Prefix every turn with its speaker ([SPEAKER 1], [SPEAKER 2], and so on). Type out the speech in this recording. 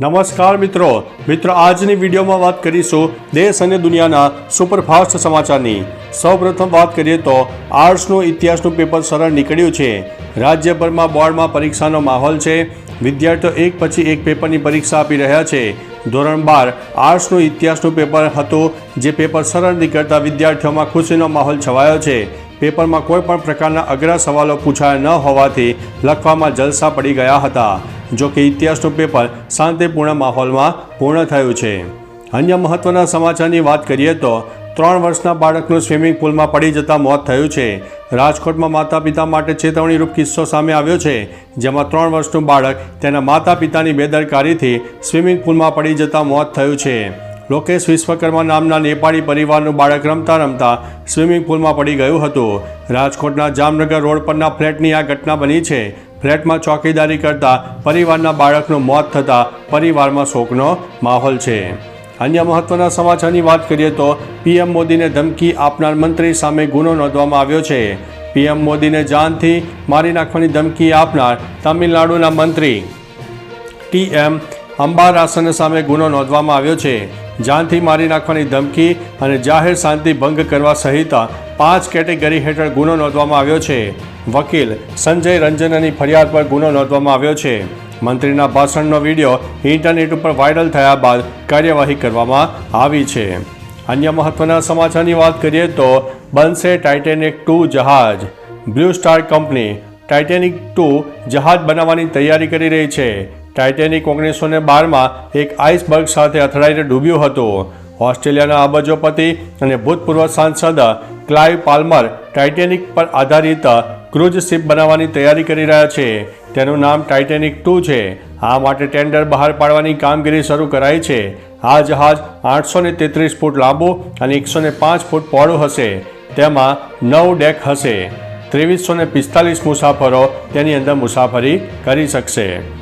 [SPEAKER 1] નમસ્કાર મિત્રો. મિત્રો, આજની વિડીયોમાં વાત કરીશું દેશ અને દુનિયાના સુપરફાસ્ટ સમાચારની. સૌપ્રથમ વાત કરીએ તો આર્ટ્સનું ઇતિહાસનું પેપર સરળ નીકળ્યું છે. રાજ્યભરમાં બોર્ડમાં પરીક્ષાનો માહોલ છે. વિદ્યાર્થીઓ એક પછી એક પેપરની પરીક્ષા આપી રહ્યા છે. ધોરણ બાર આર્ટ્સનું ઇતિહાસનું પેપર હતું, જે પેપર સરળ નીકળતા વિદ્યાર્થીઓમાં ખુશીનો માહોલ છવાયો છે. પેપરમાં કોઈ પણ પ્રકારના અઘરા સવાલો પૂછાયા ન હોવાથી લખવામાં જલસા પડી ગયા હતા. જો કે ઇતિહાસનું પેપર શાંતિપૂર્ણ માહોલમાં પૂર્ણ થયું છે. અન્ય મહત્વના સમાચારની વાત કરીએ તો ત્રણ વર્ષના બાળકનું સ્વિમિંગ પુલમાં પડી જતાં મોત થયું છે. રાજકોટમાં માતા પિતા માટે ચેતવણીરૂપ કિસ્સો સામે આવ્યો છે, જેમાં ત્રણ વર્ષનું બાળક તેના માતા પિતાની બેદરકારીથી સ્વિમિંગ પુલમાં પડી જતાં મોત થયું છે. લોકેશ વિશ્વકર્મા નામના નેપાળી પરિવારનું બાળક રમતા રમતા સ્વિમિંગ પુલમાં પડી ગયું હતું. રાજકોટના જામનગર રોડ પરના ફ્લેટની આ ઘટના બની છે. ફ્લેટમાં ચોકીદારી કરતા પરિવારના બાળકનું મોત થતાં પરિવારમાં શોકનો માહોલ છે. અન્ય મહત્વના સમાચારની વાત કરીએ તો પીએમ મોદીને ધમકી આપનાર મંત્રી સામે ગુનો નોંધવામાં આવ્યો છે. પીએમ મોદીને જાનથી મારી નાખવાની ધમકી આપનાર તમિલનાડુના મંત્રી ટી એમ અંબારાસન સામે ગુનો નોંધવામાં આવ્યો છે. જાનથી મારી નાખવાની ધમકી અને જાહેર શાંતિ ભંગ કરવા સહિત પાંચ કેટેગરી હેઠળ ગુનો નોંધવામાં આવ્યો છે. વકીલ સંજય રંજનની ફરિયાદ પર ગુનો નોંધવામાં આવ્યો છે. મંત્રીના ભાષણનો વીડિયો ઇન્ટરનેટ ઉપર વાયરલ થયા બાદ કાર્યવાહી કરવામાં આવી છે. અન્ય મહત્વના સમાચારની વાત કરીએ તો બનશે ટાઇટેનિક ટુ જહાજ. Blue Star company Titanic two જહાજ બનાવવાની તૈયારી કરી રહી છે. ટાઇટેનિક ઓગણીસો ને બારમાં એક આઇસબર્ગ સાથે અથડાઈને ડૂબ્યું હતું. ઓસ્ટ્રેલિયાના અબજોપતિ અને ભૂતપૂર્વ સાંસદ ક્લાઇવ પાલ્મર ટાઇટેનિક પર આધારિત ક્રૂઝ શિપ બનાવવાની તૈયારી કરી રહ્યા છે. તેનું નામ ટાઇટેનિક ટુ છે. આ માટે ટેન્ડર બહાર પાડવાની કામગીરી શરૂ કરાઈ છે. આ જહાજ આઠસો ને તેત્રીસ ફૂટ લાંબુ અને એકસો ને પાંચ ફૂટ પહોળું હશે. તેમાં નવ ડેક હશે. ત્રેવીસો ને પિસ્તાલીસ મુસાફરો તેની અંદર મુસાફરી કરી શકશે.